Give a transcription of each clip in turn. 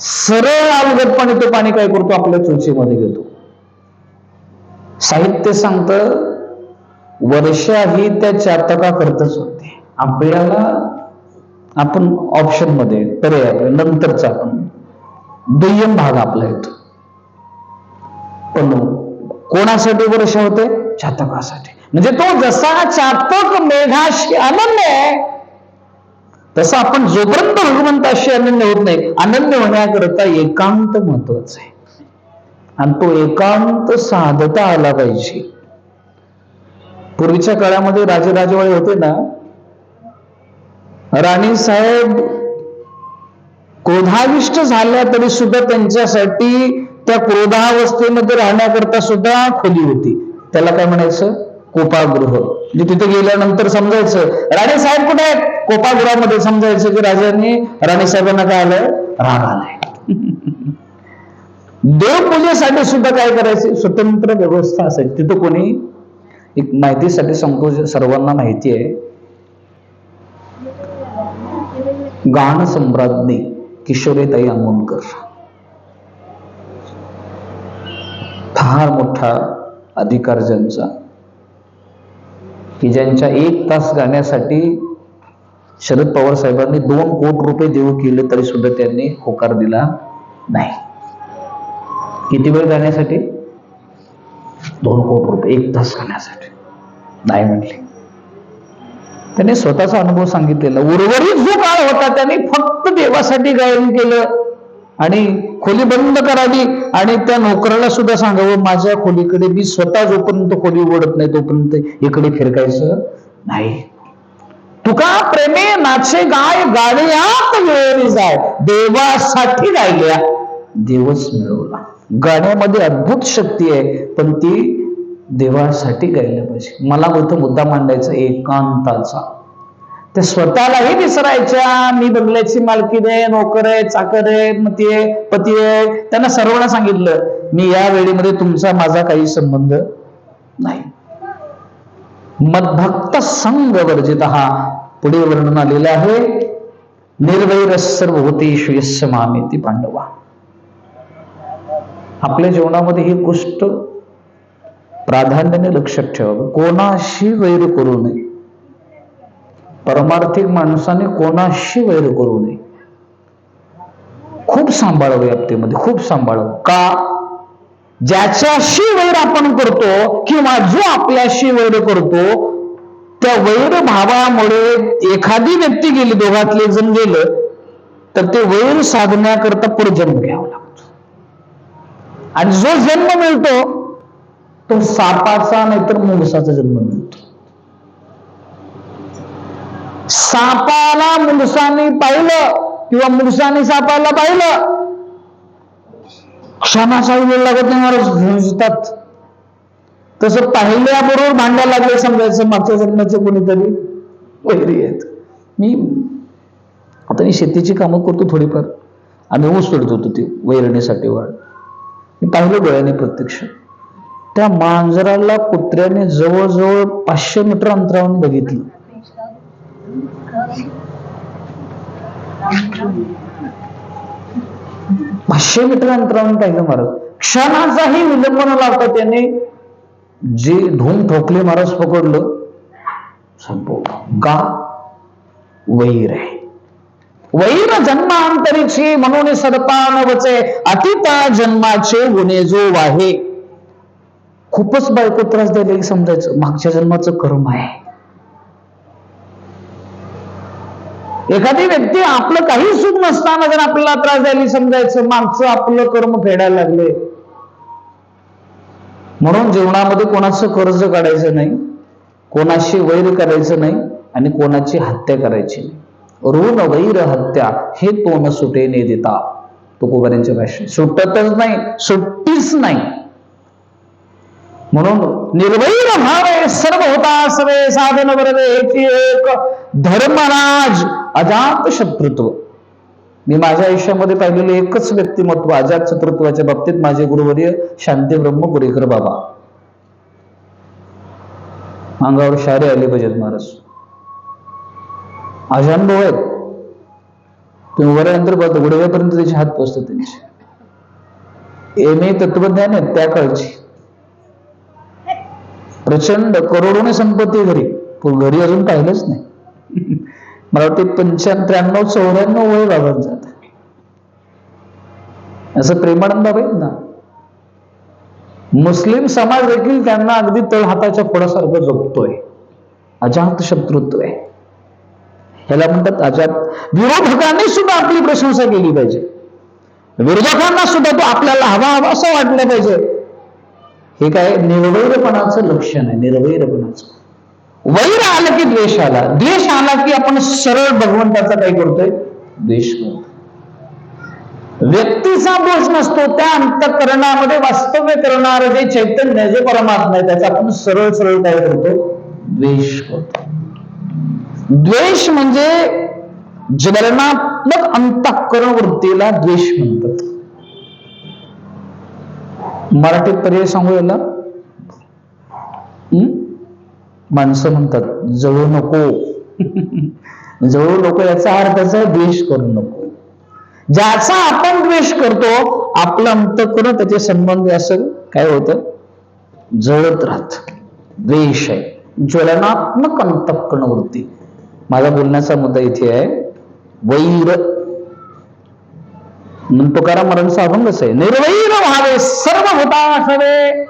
सरळ अवगतपणे तो पाणी काय करतो? आपल्या चोचीमध्ये घेतो. साहित्य सांगतं वर्षा ही त्या चातका करतच होते. आपल्याला आपण ऑप्शनमध्ये पर्याय आपल्या नंतरचा आपण दुय्यम भाग आपला येतो. पण कोणासाठी वर्षा होते? चातकासाठी. म्हणजे तो जसा चातक मेघाशी अनन्य आहे तसं आपण जोपर्यंत भगवंताशी अनन्य होत नाही अनन्य होण्याकरता एकांत महत्त्वाचा आहे. आणि तो एकांत साधता आला पाहिजे. पूर्वीच्या काळामध्ये राजे राजवाडे होते ना राणी साहेब क्रोधाविष्ट झाल्या तरी सुद्धा त्यांच्यासाठी त्या क्रोधावस्थेमध्ये राहण्याकरता सुद्धा खोली होती. त्याला काय म्हणायचं? कोपागृह. म्हणजे तिथे गेल्यानंतर समजायचं राणे साहेब कुठे आहेत? कोपागृहामध्ये समजायचं की राजांनी राणी साहेबांना काय आलंय? राग आलाय. देवपूजेसाठी सुद्धा काय करायचे? स्वतंत्र व्यवस्था असेल तिथं कोणी एक माहितीसाठी सांगतो सर्वांना माहिती आहे. गाण सम्राज्ञी किशोरीताई आमोणकर फार मोठा अधिकार ज्यांचा की ज्यांच्या एक तास गाण्यासाठी शरद पवार साहेबांनी दोन कोटी रुपये देऊ केले तरी सुद्धा त्यांनी होकार दिला नाही. किती वेळ जाण्यासाठी? दोन कोटी रुपये एक तास जाण्यासाठी. नाही म्हटले. त्यांनी स्वतःचा अनुभव सांगितलेला. उर्वरित जो काळ होता त्यांनी फक्त देवासाठी गायन केलं आणि खोली बंद करावी आणि त्या नोकराला सुद्धा सांगावं माझ्या खोलीकडे मी स्वतः जोपर्यंत खोली उघडत नाही तोपर्यंत इकडे फिरकायचं नाही. तुका प्रेमे नाचे गाय गाण्यात वेळी जाय. देवासाठी गायल्या देवच मिळवला. गाण्यामध्ये अद्भुत शक्ती आहे पण ती देवासाठी गायला पाहिजे. मला होतं मुद्दा मांडायचा एकांताचा. ते स्वतःलाही विसरायच्या. मी बंगल्याची मालकी आहे नोकर आहे चाकर आहे मती आहे पती आहे. त्यांना सर्वांना सांगितलं मी या वेळेमध्ये तुमचा माझा काही संबंध नाही. मदभक्त संघ वर्जित हा पुढे वर्णन आलेलं आहे निर्वैर सर्व होतेषु यस्य मामेती पांडवा. आपल्या जीवनामध्ये ही गोष्ट प्राधान्याने लक्षात ठेवावी. कोणाशी वैर करू नये. परमार्थिक माणसाने कोणाशी वैर करू नये. खूप सांभाळावं याप्तीमध्ये खूप सांभाळावं. का? ज्याच्याशी वैर आपण करतो किंवा जो आपल्याशी वैर करतो त्या वैर भावामुळे एखादी व्यक्ती गेली दोघातले जण गेलं तर ते वैर साधण्याकरता पुढे जन्म घ्यावा लागतो. आणि जो जन्म मिळतो तो सापाचा नाहीतर मुंगसाचा जन्म मिळतो. सापाला मुंगसाने पाहिलं किंवा मुंगसाने सापाला पाहिलं क्षणाचाही वेळ लागत नाही महाराज तसं पाहिल्याबरोबर भांडायला लागले समजायचं मागच्या जन्माचे कोणीतरी वैरी आहेत. मी आता मी शेतीची कामं करतो थोडीफार. आम्ही ऊस तोडत होतो ती वैरणीसाठी वाढ. मी पाहिलं डोळ्याने प्रत्यक्ष. त्या मांजराला कुत्र्याने जवळजवळ पाचशे मीटर अंतरावरून बघितलं. पाचशे मीटर अंतरावरून पाहिलं महाराज. क्षणाचाही विलंब न लावता त्याने जे धूम ठोकले महाराज पकडलं संपवलं का वैर आहे. वैर जन्मांतरीची म्हणून सर्पानवचे अतिता जन्माचे गुन्हे जो आहे खूपच बायको त्रास द्यायला की समजायचं. मागच्या जन्माचं कर्म आहे. एखादी व्यक्ती आपलं काही सुख नसताना जर आपल्याला त्रास द्यायला समजायचं मागचं आपलं कर्म फेडायला लागले. म्हणून जीवनामध्ये कोणाचं कर्ज काढायचं नाही कोणाशी वैर करायचं नाही आणि कोणाची हत्या करायची नाही. ऋण वैर हत्या हे तोन सुटे ने देता तुकोबाऱ्यांच्या भाषेत सुटतच नाही सुट्टीच नाही. म्हणून निर्वैर भावे सर्व होता सर्व साधन वरदे एक धर्मराज अजात शत्रुत्व मी माझ्या आयुष्यामध्ये पाहिलेले एकच व्यक्तिमत्व अजात शत्रुत्वाच्या बाबतीत माझे गुरुवर्य शांती ब्रह्म पुरेकर बाबा. अंगावर शारे आले पाहिजेत महाराज. अजानुभव आहेत तुम्ही वरानंतर पाहतो गुडव्यापर्यंत त्याचे हात पोचतात त्यांचे. एम ए तत्वज्ञान आहेत त्या काळची. प्रचंड करोडोने संपत्ती घरी. पण घरी अजून पाहिलंच नाही. मला वाटते पंच्याण्णव त्र्याण्णव चौऱ्याण्णव वय बाबांचं आता असं प्रेमानंद बाबा आहेत ना? मुस्लिम समाज देखील त्यांना अगदी तळ हाताच्या फोडासारखं जगतोय अजात शत्रुत्व आहे ह्याला म्हणतात अजात. विरोधकांनी सुद्धा आपली प्रशंसा केली पाहिजे. विरोधकांना सुद्धा तो आपल्याला हवा हवा असं वाटलं पाहिजे. हे काय? निर्वैरपणाचं लक्षण आहे. निर्वैरपणाचं. वैर आलं की द्वेष आला. द्वेष आला की आपण सरळ भगवंताचा काय करतोय? द्वेष करतो व्यक्तीचा दोष नसतो त्या अंतकरणामध्ये वास्तव्य करणार जे चैतन्य जे परमात्मा आहे त्याचा आपण सरळ सरळ काय करतो द्वेष करतो द्वेष म्हणजे ज्वलनात्मक अंतःकरण वृत्तीला द्वेष म्हणतात. मराठीत पर्याय सांगू याला? माणसं म्हणतात जळू नको. जळू नको याचा अर्थ द्वेष करू नको. ज्याचा आपण द्वेष करतो आपलं अंतकरण त्याचे संबंध असं काय होतं? जळत राहत. द्वेष आहे. ज्वलनात्मक अंतकरण वृत्ती. माझा बोलण्याचा मुद्दा इथे आहे. वैर. तुकाराम महाराजांचा अभंगच आहे? निर्वैर व्हावे सर्व हुताशवे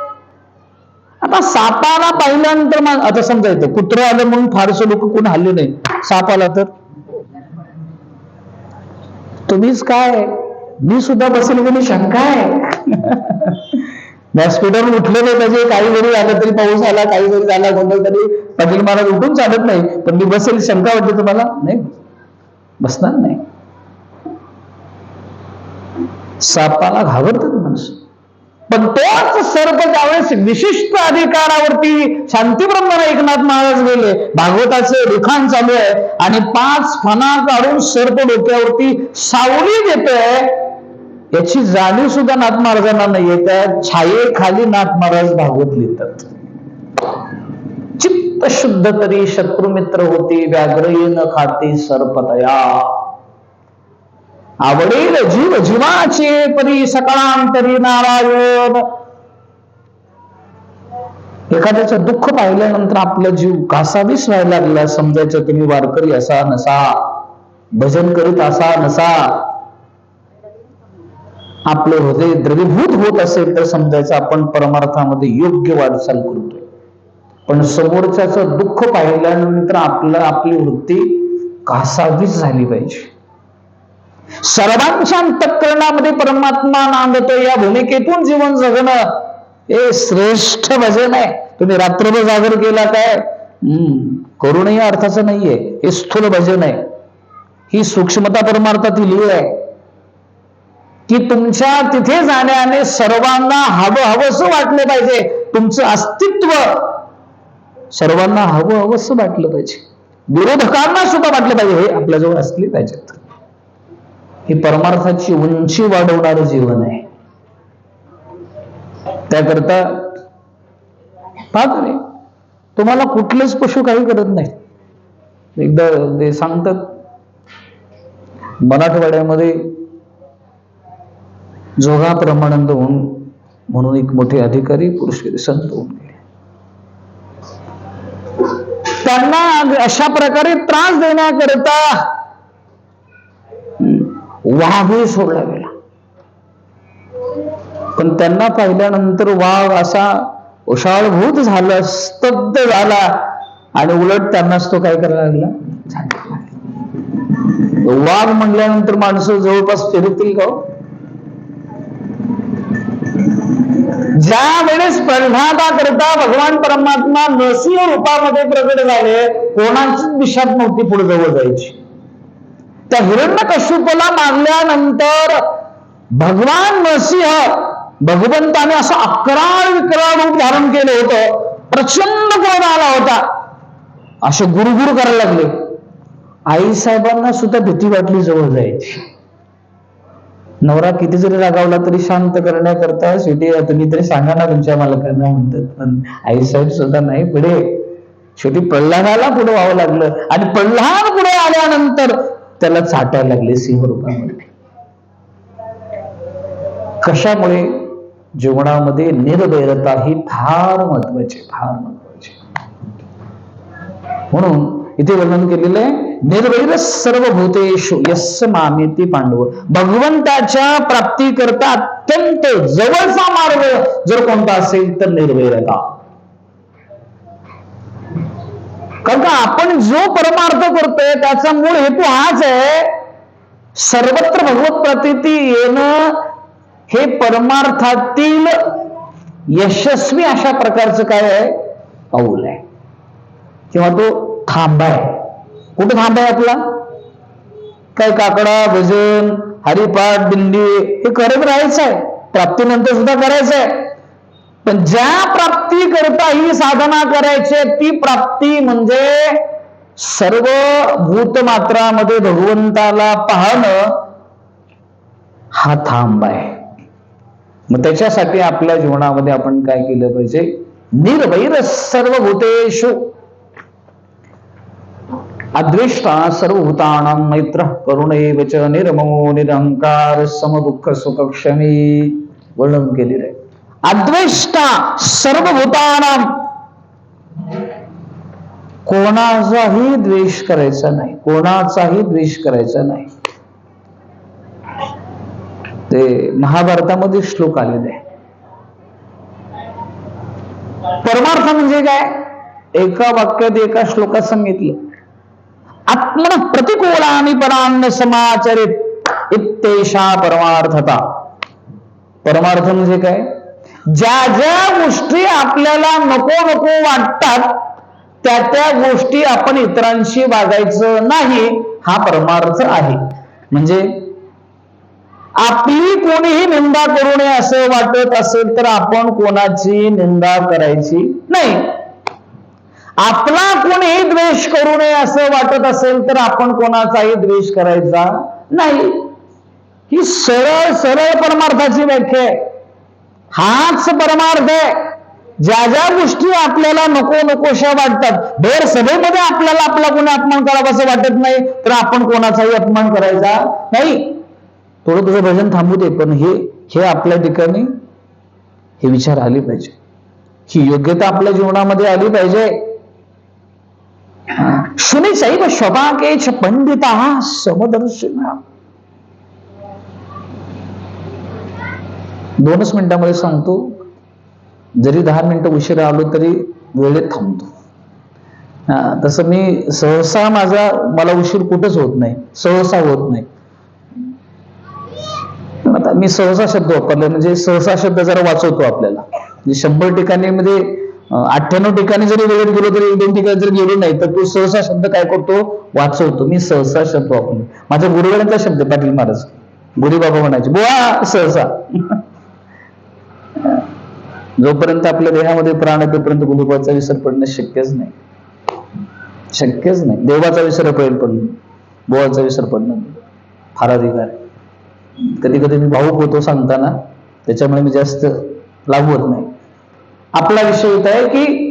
आता सापाला पाहिल्यानंतर मग आता समजा येतं कुत्र आलं म्हणून फारसे लोक कोण हल्ले नाही. साप आला तर. तुम्हीच काय? मी सुद्धा बसेल गेली शंका आहे. व्यासपीठावर उठलेलं नाही पाहिजे. काही जरी आलं तरी पाऊस आला काही जरी झाला गोंधळ तरी पाटील महाराज उठून चालत नाही. पण मी बसेल शंका वाटते तुम्हाला? नाही. बसणार नाही. सापाला घाबरतात माणसं. पण तोच सर्प ज्यावेळेस विशिष्ट अधिकारावरती शांतीब्रह्म एकनाथ महाराज गेले भागवताचे लिखाण चालू आहे आणि पाच फणा काढून सर्प डोक्यावरती सावली देतोय याची जाणीव सुद्धा नाथ महाराजांना नाहीये आहे. छायेखाली नाथ महाराज भागवत लिहितात. चित्त शुद्ध तरी शत्रुमित्र होती व्याघ्रयेन खाती सर्पतया. आवडेल जीव जीवाचे परी सकाळांतरी नारायण. एखाद्याचं दुःख पाहिल्यानंतर आपला जीव कासावीस व्हायला लागला समजायचं तुम्ही वारकरी असा नसा भजन करीत असा नसा. आपले हृदय द्रवीभूत होत असेल तर समजायचं आपण परमार्थामध्ये योग्य वाटचाल करतोय. पण समोरच्याचं दुःख पाहिल्यानंतर आपलं आपली वृत्ती कासावीस झाली पाहिजे. सर्वांच्या अंतकरणामध्ये परमात्मा नांदतो. या भूमिकेतून जीवन जगणं हे श्रेष्ठ भजन आहे. तुम्ही रात्रभर जागर केला काय? करूनही अर्थाचं नाहीये. हे स्थूल भजन आहे. ही सूक्ष्मता परमार्थातील आहे. की तुमच्या तिथे जाण्याने सर्वांना हवं हवंसं वाटलं पाहिजे. तुमचं अस्तित्व सर्वांना हवं हवंसं वाटलं पाहिजे. विरोधकांना सुद्धा वाटलं पाहिजे. हे आपल्याजवळ असले पाहिजेत. ही परमार्थाची उंची वाढवणारं जीवन आहे. त्याकरता पाहतो तुम्हाला कुठलेच पशु काही करत नाही एकदा ते सांगतात मराठवाड्यामध्ये जोगा प्रमाणंद होऊन म्हणून एक मोठे अधिकारी पुरुष संत होऊन गेले. त्यांना अशा प्रकारे त्रास देण्याकरिता वाघही सोडला गेला पण त्यांना पाहिल्यानंतर वाघ असा उषाळभूत झाला स्तब्ध झाला आणि उलट त्यांनाच तो काय करायला लागला? वाघ म्हणल्यानंतर माणसं जवळपास फिरतील का हो? ज्या वेळेस प्रल्हादा करता भगवान परमात्मा नसीह रूपामध्ये प्रकट झाले कोणाचीच दिशात नव्हती पुढे जवळ जायची. त्या हिरण्य कश्यपला मारल्यानंतर भगवान नरसिंह भगवंताने असं अकरा विकराळ रूप धारण केलं होतं. प्रचंड क्रोध आला होता? असे गुरुगुरु करायला लागले. आई साहेबांना सुद्धा भीती वाटली जवळ जायची. नवरा किती जरी रागावला तरी शांत करण्याकरता शेवटी तुम्ही तरी सांगा ना तुमच्या मालकांना म्हणतात. पण आई साहेब सुद्धा नाही पुढे. शेवटी प्रल्हादाला पुढे व्हावं लागलं. आणि प्रल्हाद पुढे आल्यानंतर त्याला चाटायला लागले सिंहरूपामध्ये. कशामुळे? जीवनामध्ये निर्वैरता ही फार महत्वाची फार महत्वाची म्हणून इथे वर्णन केलेलं आहे निर्वैर सर्व भूतेषु यस्स मामेती पांडव. भगवंताच्या प्राप्तीकरता अत्यंत जवळचा मार्ग जर कोणता असेल तर निर्वैरता कारण का आपण जो परमार्थ करतोय त्याचा मूळ हेतू हाच आहे सर्वत्र भगवत प्रतिती येणं हे परमार्थातील यशस्वी अशा प्रकारचं काय आहे? पाऊल आहे. किंवा तो थांबा आहे. कुठं थांबा आहे आपला? काय काकडा भजन हरिपाठ दिंडी हे करत राहायचं आहे. प्राप्तीनंतर सुद्धा करायचं आहे. पण ज्या प्राप्ती करता ही साधना करायची ती प्राप्ती म्हणजे सर्व भूतमात्रामध्ये भगवंताला पाहणं हा थांब आहे. मग त्याच्यासाठी आपल्या जीवनामध्ये आपण काय केलं पाहिजे? निर्भैर सर्व भूतेषु सर्व सर्वभूतानां मैत्र करुणैव निर्मो निर्ममो निरहंकार समदुःख सुखक्षमी वर्णन केलेलं आहे अद्वेष्टा सर्वभूतानां. कोणाचाही द्वेष करायचा नाही. कोणाचाही द्वेष करायचा नाही. ते महाभारतामध्ये श्लोक आलेले आहे. परमार्थ म्हणजे काय? एका वाक्यात एका श्लोकात सांगितलं. आत्मन प्रतिकूलानि परान्न समाचरित इत्तेषा परमार्थता. परमार्थ म्हणजे काय? ज्या ज्या गोष्टी आपल्याला नको नको वाटतात त्या त्या गोष्टी आपण इतरांशी वागायचं नाही हा परमार्थ आहे. म्हणजे आपली कोणीही निंदा करू नये असं वाटत असेल तर आपण कोणाची निंदा करायची नाही. आपला कोणीही द्वेष करू नये असं वाटत असेल तर आपण कोणाचाही द्वेष करायचा नाही. ही सरळ सरळ परमार्थाची व्याख्या आहे. हाच परमार्थ आहे. ज्या ज्या गोष्टी आपल्याला नको नकोशा वाटतात भर सभेमध्ये आपल्याला आपला कोणी अपमान करावा असं वाटत नाही तर आपण कोणाचाही अपमान करायचा नाही. थोडं तुझं भजन थांबू दे पण हे हे आपल्या ठिकाणी हे विचार आले पाहिजे. ही योग्यता आपल्या जीवनामध्ये आली पाहिजे. शुनिचैव स्वभाकेच पंडिता समदर्शिना। दोनच मिनिटांमध्ये सांगतो. जरी दहा मिनिटं उशिरा आलो तरी वेळेत थांबतो. तसं मी सहसा माझा मला उशीर कुठंच होत नाही. सहसा होत नाही. आता मी सहसा शब्द वापरला म्हणजे सहसा शब्द जरा वाचवतो आपल्याला. म्हणजे शंभर ठिकाणी म्हणजे अठ्ठ्याण्णव ठिकाणी जरी वेळेत गेलो तरी दोन ठिकाणी जरी गेलो नाही तर तो सहसा शब्द काय करतो? वाचवतो. मी सहसा शब्द वापरतो. माझ्या गुरुवारांचा शब्द पाटील महाराज. गुढी बाबा म्हणायचे बुवा सहसा. जोपर्यंत आपल्या देहामध्ये प्राण आहे तोपर्यंत गुरुबाचा विसर पडणं शक्यच नाही. शक्यच नाही. देवाचा विसर पडेल पडणं बोवाचा विसर पडणं फार अधिकार कधी कधी मी भाऊक होतो सांगताना त्याच्यामुळे मी जास्त लागू होत नाही. आपला विषय होता आहे की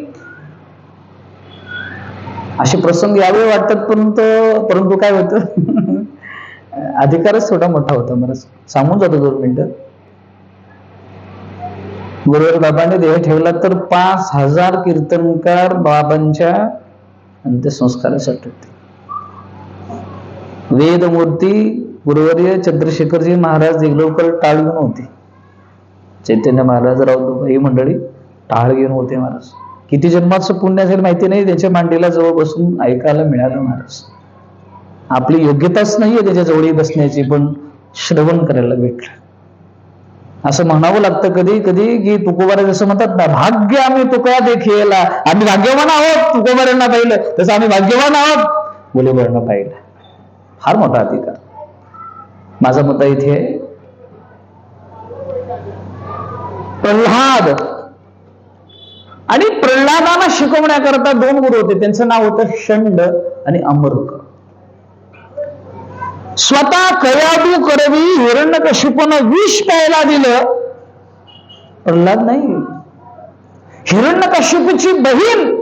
असे प्रसंग यावे वाटतात परंतु परंतु काय होतं? अधिकारच थोडा मोठा होता मला सांगून जातो दोन मिनिटं. गुरुवार बाबाने देह ठेवला तर पाच हजार कीर्तनकार बाबांच्या अंत्यसंस्कारासाठी होते. वेदमूर्ती गुरुवर्य चंद्रशेखरजी महाराज देगलवकर टाळ घेऊन होते. चैतन्य महाराज राऊतबाई मंडळी टाळ घेऊन होते महाराज. किती जन्माचं पुण्य असेल माहिती नाही त्याच्या मांडीला जवळ बसून ऐकायला मिळालं महाराज. आपली योग्यताच नाहीये त्याच्या जवळी बसण्याची पण श्रवण करायला भेटलं. असं म्हणावं लागतं कधी कधी की तुकोबारा जसं म्हणतात ना भाग्य आम्ही तुका देखीला आम्ही भाग्यवान आहोत तुकोबाऱ्यांना पाहिलं तसं आम्ही भाग्यवान आहोत मुलीवरांना पाहिलं. फार मोठा अधिकार. माझा मुद्दा इथे आहे. प्रल्हाद. आणि प्रल्हादाला शिकवण्याकरता दोन गुरु होते. त्यांचं नाव होतं षंड आणि अमर्क स्वतः कयादू करवी हिरण्यकशिपून विष प्यायला दिलं. प्रल्हाद नाही. हिरण्यकशिपूची बहीण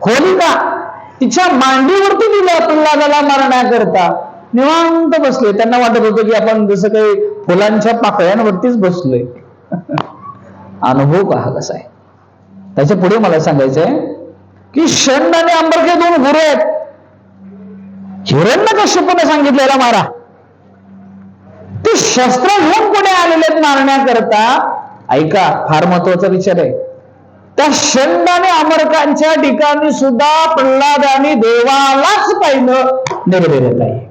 होलिका तिच्या मांडीवरती दिलं प्रल्हादाला मारण्याकरता. निवांत बसले. त्यांना वाटत होतं की आपण जसं काही फुलांच्या पाकळ्यांवरतीच बसलोय. अनुभव पहा कसा आहे. त्याच्या पुढे मला सांगायचंय की शंड आणि अंबरके दोन गुरु आहेत. हिरण्य कश्यपूने सांगितलेला मारा. शस्त्र घेऊन पुढे आलेले आहेत मारण्याकरता? ऐका फार महत्त्वाचा विचार आहे. त्या षंड आणि अमरकांच्या ठिकाणी सुद्धा प्रल्हादाने देवालाच पाहिलं निर्भय आहे.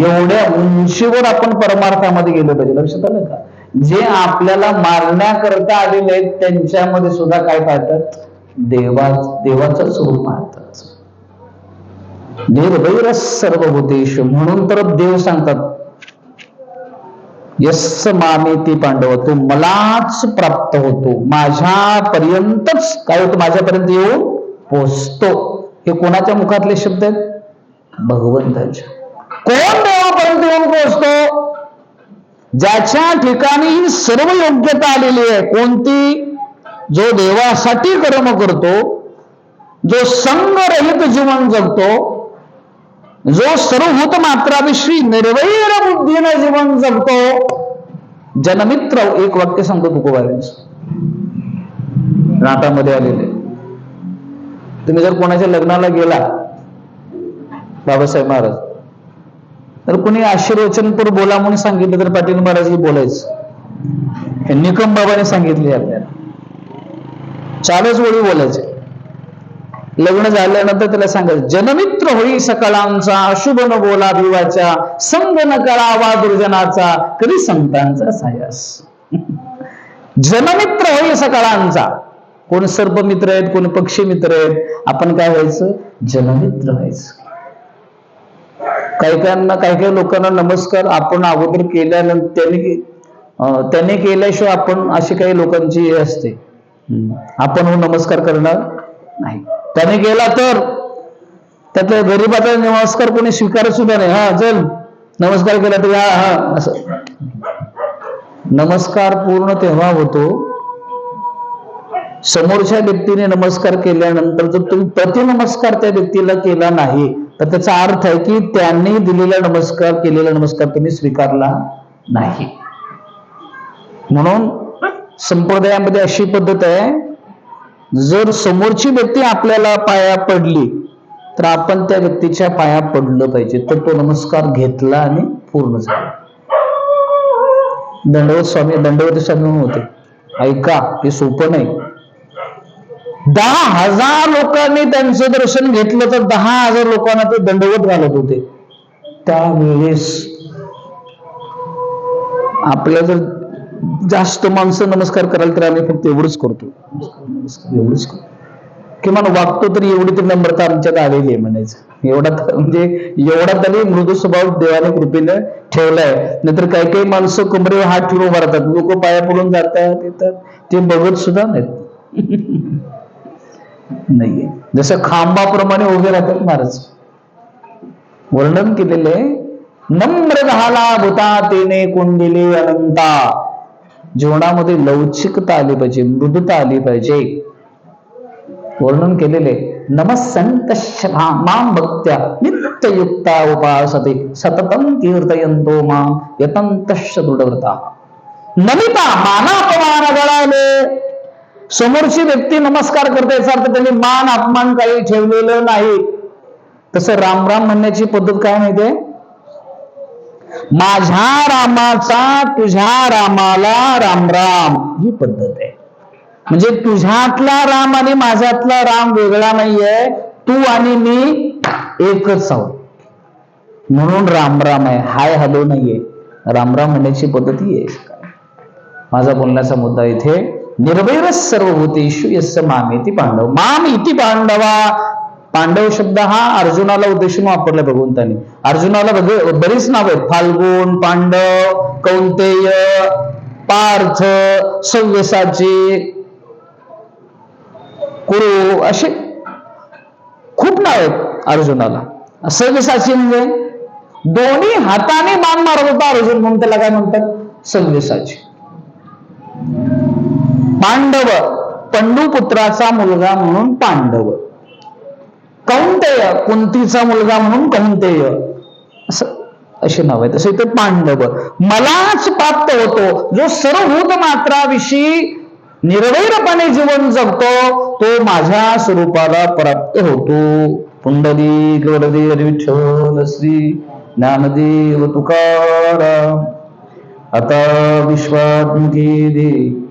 एवढ्या उंचीवर आपण परमार्थामध्ये गेलो पाहिजे. लक्षात आलं का? जे आपल्याला मारण्याकरता आलेले आहेत त्यांच्यामध्ये सुद्धा काय पाहतात? देवा देवाचं स्वरूप पाहतात. निर्वैर सर्वभूतेश म्हणून तर देव सांगतात यस मामे ते पांडव तो मलाच प्राप्त होतो. माझ्यापर्यंतच काय होतो? माझ्यापर्यंत येऊन पोचतो. हे कोणाच्या मुखातले शब्द आहेत? भगवंताच्या. कोण देवापर्यंत येऊन पोहोचतो ज्याच्या ठिकाणी ही सर्व योग्यता आलेली आहे कोणती? जो देवासाठी कर्म करतो जो संगरहित जीवन जगतो जो सर्वभूत मात्राविषयी निर्वैर बुद्धीनं जीवन जगतो जनमित्र एक वाक्य सांगतो तुकोबारांच नाटामध्ये आलेले. तुम्ही जर कोणाच्या लग्नाला गेला बाबासाहेब महाराज तर कुणी आशीर्वचनपूर बोला म्हणून सांगितलं तर पाटील महाराज बोलायचं. हे निकम बाबाने सांगितले आपल्याला चारच वेळी बोलायचे. लग्न झाल्यानंतर त्याला सांगायचं जनमित्र होई सकळांचा अशुभ न बोला भिवाच्या संग न करावा दुर्जनाचा कधी संतांचा सायास. जनमित्र होई सकळांचा कोण सर्प मित्र आहेत कोण पक्षी मित्र आहेत आपण काय व्हायचं? जनमित्र व्हायचं. काही काहींना काही काही लोकांना नमस्कार आपण अगोदर केल्यानंतर त्यांनी त्याने केल्याशिवाय आपण अशी काही लोकांची हे असते. आपण हो नमस्कार करणार नाही. त्याने केला तर त्यातल्या गरीबाचा नमस्कार कोणी स्वीकारत सुद्धा नाही. हा चल. नमस्कार केला तर हा हा असं. नमस्कार पूर्ण तेव्हा होतो. समोरच्या व्यक्तीने नमस्कार केल्यानंतर जर तुम्ही प्रतिनमस्कार त्या व्यक्तीला केला नाही तर त्याचा अर्थ आहे की त्यांनी दिलेला नमस्कार केलेला नमस्कार तुम्ही स्वीकारला नाही. म्हणून संप्रदायामध्ये अशी पद्धत आहे जर समोरची व्यक्ती आपल्याला पाया पडली तर आपण त्या व्यक्तीच्या पाया पडलं पाहिजे. तर तो नमस्कार घेतला आणि पूर्ण झाला. दंडवत स्वामी दंडवती स्वामी म्हणून होते. ऐका हे सोपं नाही. दहा हजार लोकांनी त्यांचं दर्शन घेतलं तर दहा हजार लोकांना ते दंडवत घालत होते. त्यावेळेस आपल्या जर जास्त माणसं नमस्कार कराल तर आम्ही फक्त एवढंच करतो. एवढंच करतो किमान वागतो तरी एवढी तरी नम्रता आमच्यात आलेली आहे म्हणायचं. एवढा म्हणजे एवढा तरी मृदू स्वभाव देवाने कृपेने ठेवलाय. नाहीतर काही काही माणसं कमरे हात ठेवून उभा राहतात. लोक पाया पडून जातात येतात. ते बघत सुद्धा नाहीत. नाहीये. जसं खांबाप्रमाणे उभे राहतात महाराज. वर्णन केलेले नम्र झाला भूता तेने कोंडिले अनंता. जीवनामध्ये लवचिकता आली पाहिजे मृदुता आली पाहिजे. वर्णन केलेले नमसंत माम भक्त्या नित्ययुक्ता उपासते सततम कीर्तयंतो माम यतंतश्च दृढव्रता. नमिता मानापमान गळाले समोरची व्यक्ती नमस्कार करते याचा अर्थ त्यांनी मान अपमान काही ठेवलेलं नाही. तसं राम राम म्हणण्याची पद्धत काय माहितीये? माझ्या रामाचा तुझ्या रामाला राम राम ही पद्धत आहे. म्हणजे तुझ्यातला राम आणि माझ्यातला राम वेगळा नाहीये. तू आणि मी एकच आहोत. म्हणून राम राम आहे. हाय हॅलो नाहीये. राम राम म्हणण्याची पद्धत ही आहे माझा बोलण्याचा मुद्दा इथे निर्वैर सर्वभूतेषु यस्य इति पांडव. माम इति पांडवा पांडव शब्द हा अर्जुनाला उद्देशून वापरला भगवंताने. अर्जुनाला बरीच नाव आहेत. फाल्गुन पांडव कौंतेय पार्थ सव्यसाची कुरु असे खूप नाव आहेत अर्जुनाला. सव्यसाची म्हणजे दोन्ही हाताने मान मारत होता अर्जुन म्हणून त्याला काय म्हणतात? सव्यसाची. पांडव पंडुपुत्राचा मुलगा म्हणून पांडव. कौंतेय कुंतीचा मुलगा म्हणून कौंतेय. असं असे नाव आहे. तसे इथे पांडव. मलाच प्राप्त होतो. जो सर्वभूत मात्राविषयी निर्वैरपणे जीवन जगतो तो माझ्या स्वरूपाला प्राप्त होतो. पुंडली गौरवी विठ्ठल श्री ज्ञानदेव तुकाराम. आता विश्वात्मकी दे.